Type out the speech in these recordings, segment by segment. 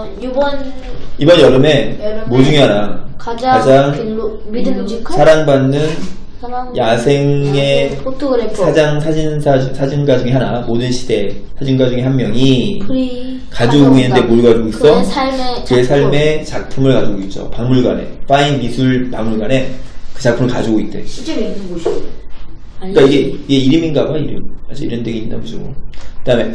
어, 이번 이번 여름에 여름에 뭐 중에 하나 가장, 가장 별로 믿음직한 사랑받는 사랑 야생의 포토그래퍼 사장 사진사 사진가 중에 하나 모든 시대 사진가 중에 한 명이 프리 가지고 있는데 뭘 가지고 있어? 그의 삶의 그의 작품. 삶의 작품 을 가지고 있죠. 박물관에 파인 미술 박물관에 그 작품을 가지고 있대. 실제로 있는 곳이 아니, 그러니까 이게, 이게 이름인가 봐 이름. 아직 이런 데가 있나 보죠. 그다음에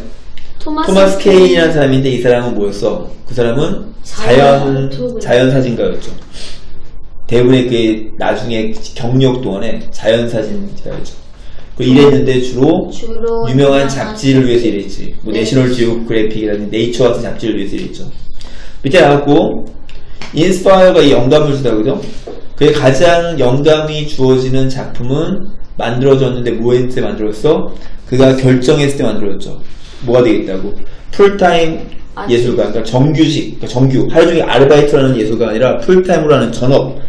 토마스, 토마스 케인이라는 사람인데 이 사람은 뭐였어? 그 사람은 자연 자연 자연 사진가였죠. 대부분의 그 나중에 경력 동안에 자연 사진가였죠. 그 일했는데 주로 주로 유명한 잡지를 위해서 일했지. 뭐 네. 내셔널 지오그래픽이라든지 네이처 같은 잡지를 위해서 일했죠. 밑에 나왔고 인스파이어가 이 영감을 주다 그죠? 그의 가장 영감이 주어지는 작품은 만들어졌는데 뭐했을 때 만들었어? 그가 결정했을 때 만들어졌죠. 뭐가 되겠다고? 풀타임 아, 예술가, 그러니까 정규직, 그러니까 정규, 하루 종일 아르바이트라는 예술가가 아니라 풀타임으로 하는 전업,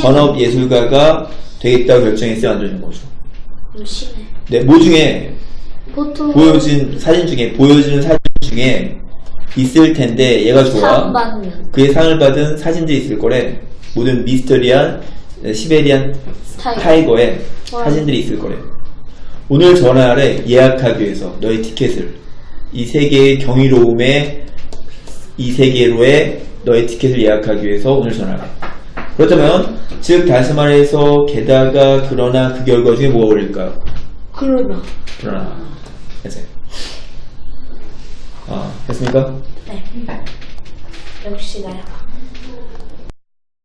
전업 예술가가 되겠다고 결정했을 때 만들어진 거죠. 심해 네, 뭐 중에 포토 보여진 사진 중에 보여지는 사진 중에 있을 텐데 얘가 좋아. 그의 상을 받은 사진들이 있을 거래. 모든 미스터리한 시베리안 타이거. 와. 사진들이 있을 거래. 오늘 전화를 예약하기 위해서 너의 티켓을 이 세계의 경이로움에 이 세계로의 너의 티켓을 예약하기 위해서 오늘 전화를 해. 그렇다면 즉 다시 말해서 게다가 그러나 그 결과 중에 뭐가 어울릴까요? 그러나 그러나 해서 아 됐습니까? 네 역시 나야